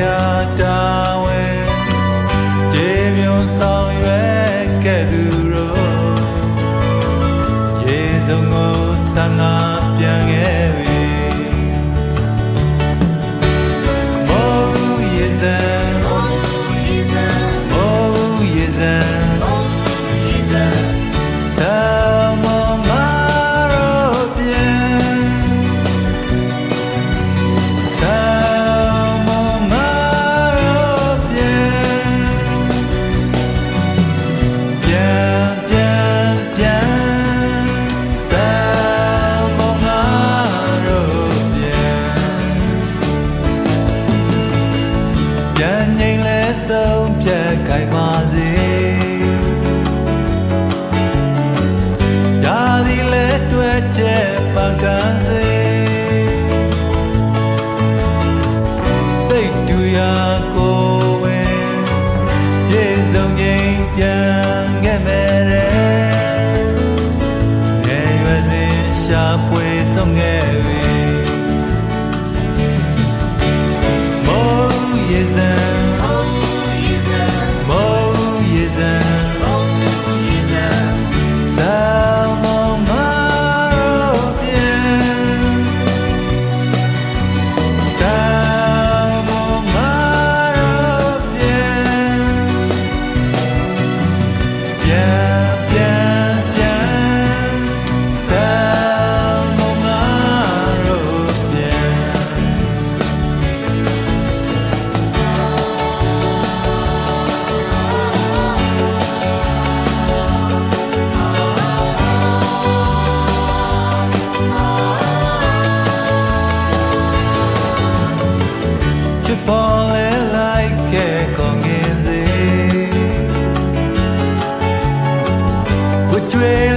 ရာတာဝဲကြေမျိုးဆောင်ရွက်ကဲ့သူတို့ရေစုံကိုဆန္ဒပြန်ခဲ့ပြီမောရေစံ ခိုင်ပါစေဒါဒီလဲတွေ့ချက်ပန်ကန်စေစိတ်တူရာကိုဝဲပြေဆုံးခြင်းပြန်ခဲ့မယ်တဲ့ရွယ်စဉ်ရှာဖွေဆုံးခဲ့ပြီ တွေ့